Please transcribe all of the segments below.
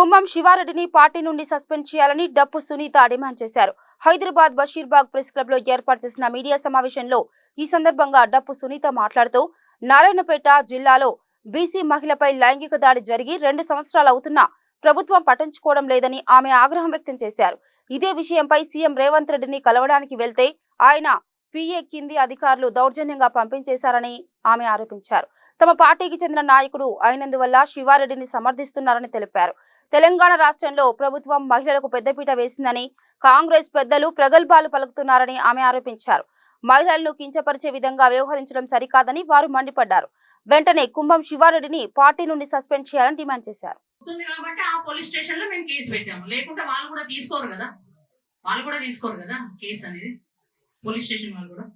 కుంభం శివారెడ్డిని పార్టీ నుండి సస్పెండ్ చేయాలని డప్పు సునీత డిమాండ్ చేశారు. హైదరాబాద్ బషీర్బాగ్ ప్రెస్ క్లబ్లో ఏర్పాటు చేసిన మీడియా సమావేశంలో ఈ సందర్భంగా డప్పు సునీత మాట్లాడుతూ నారాయణపేట జిల్లాలో బీసీ మహిళపై లైంగిక దాడి జరిగి రెండు సంవత్సరాలు అవుతున్నా ప్రభుత్వం పట్టించుకోవడం లేదని ఆమె ఆగ్రహం వ్యక్తం చేశారు. ఇదే విషయంపై సీఎం రేవంత్ రెడ్డిని కలవడానికి వెళ్తే ఆయన పిఏ కింది అధికారులు దౌర్జన్యంగా పంపించేశారని ఆమె ఆరోపించారు. తమ పార్టీకి చెందిన నాయకుడు అయినందువల్ల శివారెడ్డిని సమర్థిస్తున్నారని తెలిపారు. తెలంగాణ రాష్ట్రంలో ప్రభుత్వం మహిళలకు పెద్దపీట వేసిందని కాంగ్రెస్ పెద్దలు ప్రగల్భాలు పలుకుతున్నారని ఆమె ఆరోపించారు. మహిళలను కించపరిచే విధంగా వ్యవహరించడం సరికాదని వారు మండిపడ్డారు. వెంటనే కుంభం శివారెడ్డిని పార్టీ నుండి సస్పెండ్ చేయాలని డిమాండ్ చేశారు. వస్తుంది కాబట్టి ఆ పోలీస్ స్టేషన్లో మేము కేసు పెట్టాము. లేకుంటే వాళ్ళు కూడా తీసుకోరు కదా. వాళ్ళు కూడా తీసుకోరు కదా కేసు అనేది. పోలీస్ స్టేషన్ వాళ్ళు కూడా.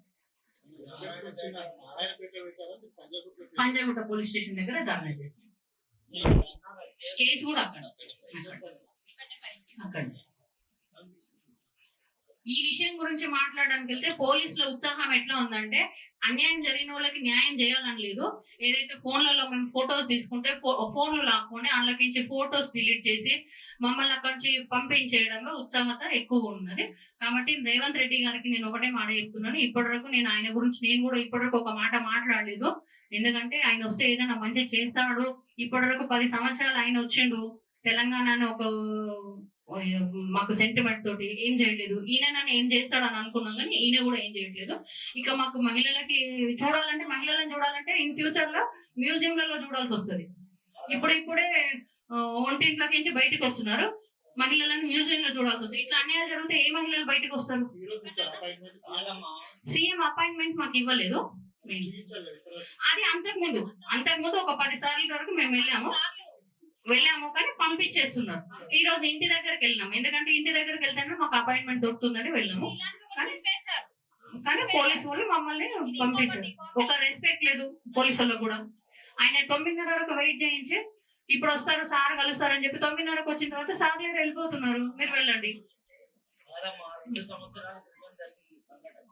పంజాగుట్ట పోలీస్ స్టేషన్ దగ్గర ధర్నా చేసాం కేసు కూడా అక్కడ. అక్కడ. ఈ విషయం గురించి మాట్లాడడానికి వెళ్తే పోలీసుల ఉత్సాహం ఎట్లా ఉందంటే అన్యాయం జరిగిన వాళ్ళకి న్యాయం చేయాలని లేదు. ఏదైతే ఫోన్లలో మేము ఫొటోస్ తీసుకుంటే ఫోన్లు లాక్కొని అందులోకించి ఫొటోస్ డిలీట్ చేసి మమ్మల్ని అక్కడి నుంచి పంపించేయడంలో ఉత్సాహత ఎక్కువగా ఉన్నది. కాబట్టి రేవంత్ రెడ్డి గారికి నేను ఒకటే మాట చెప్తున్నాను. ఇప్పటివరకు నేను ఆయన గురించి నేను కూడా ఇప్పటివరకు ఒక మాట మాట్లాడలేదు. ఎందుకంటే ఆయన వస్తే ఏదైనా మంచి చేస్తాడు. ఇప్పటివరకు పది సంవత్సరాలు ఆయన వచ్చిండు. తెలంగాణ ఒక మాకు సెంటిమెంట్ తోటి ఏం చేయలేదు ఈయన నన్ను ఏం చేస్తాడు అని అనుకున్నాం కానీ ఈయన కూడా ఏం చేయట్లేదు. ఇక మాకు మహిళలకి చూడాలంటే మహిళలను చూడాలంటే ఇన్ ఫ్యూచర్లో మ్యూజియంలలో చూడాల్సి వస్తుంది. ఇప్పుడు ఇప్పుడే ఒంటింట్లోకి నుంచి బయటకు వస్తున్నారు. మహిళలను మ్యూజియం లో చూడాల్సి వస్తుంది. ఇట్లా అన్యాయాలు జరిగితే ఏ మహిళలు బయటకు వస్తారు? సీఎం అపాయింట్మెంట్ మాకు ఇవ్వలేదు. అది అంతకు ముందు అంతకు ముందు ఒక పది సార్లు వరకు మేము వెళ్ళాము. వెళ్ళాము కానీ పంపించేస్తున్నారు. ఈ రోజు ఇంటి దగ్గరికి వెళ్ళినాము. ఎందుకంటే ఇంటి దగ్గరికి వెళ్తేనే మాకు అపాయింట్మెంట్ దొరుకుతుందని వెళ్ళాము. కానీ పోలీసు వాళ్ళు మమ్మల్ని పంపించారు. ఒక రెస్పెక్ట్ లేదు పోలీసు వాళ్ళకు కూడా. ఆయన తొమ్మిదిన్నర వరకు వెయిట్ చేయించి ఇప్పుడు వస్తారు సార్ కలుస్తారు అని చెప్పి తొమ్మిదిన్నరకు వచ్చిన తర్వాత సార్ లేరు వెళ్ళిపోతున్నారు. మీరు వెళ్ళండి.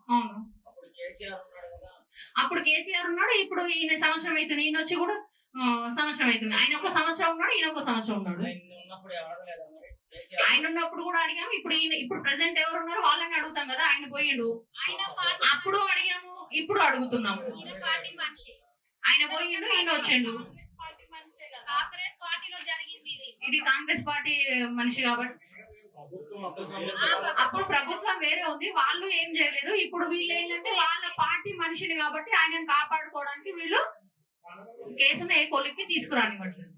అవును. అప్పుడు కేసీఆర్ ఉన్నాడు కదా. అప్పుడు కేసీఆర్ ఉన్నాడు ఇప్పుడు ఈయన సంవత్సరం అవుతుంది ఈయన వచ్చి కూడా సంవత్సరం అవుతుంది. ఆయన ఒక సంవత్సరం ఉన్నాడు ఈయన ఒక సంవత్సరం ఉన్నాడు. ఆయన ఉన్నప్పుడు కూడా అడిగాము ఇప్పుడు ఈయన ఇప్పుడు ప్రెసెంట్ ఎవరు ఉన్నారో వాళ్ళని అడుగుతాం కదా ఆయన పోయిండు. అప్పుడు అడిగాము ఇప్పుడు అడుగుతున్నాము. ఆయన పోయిండు ఈయన వచ్చిండు. కాంగ్రెస్ పార్టీలో జరిగింది ఇది. ఇది కాంగ్రెస్ పార్టీ మనిషి కాబట్టి. అప్పుడు ప్రభుత్వం వేరే ఉంది వాళ్ళు ఏం చేయలేరు ఇప్పుడు వీళ్ళు ఏంటంటే వాళ్ళ పార్టీ మనిషిని కాబట్టి ఆయనను కాపాడుకోవడానికి వీళ్ళు కేసును ఏ కొలిక్కి తీసుకురానివ్వట్లేదు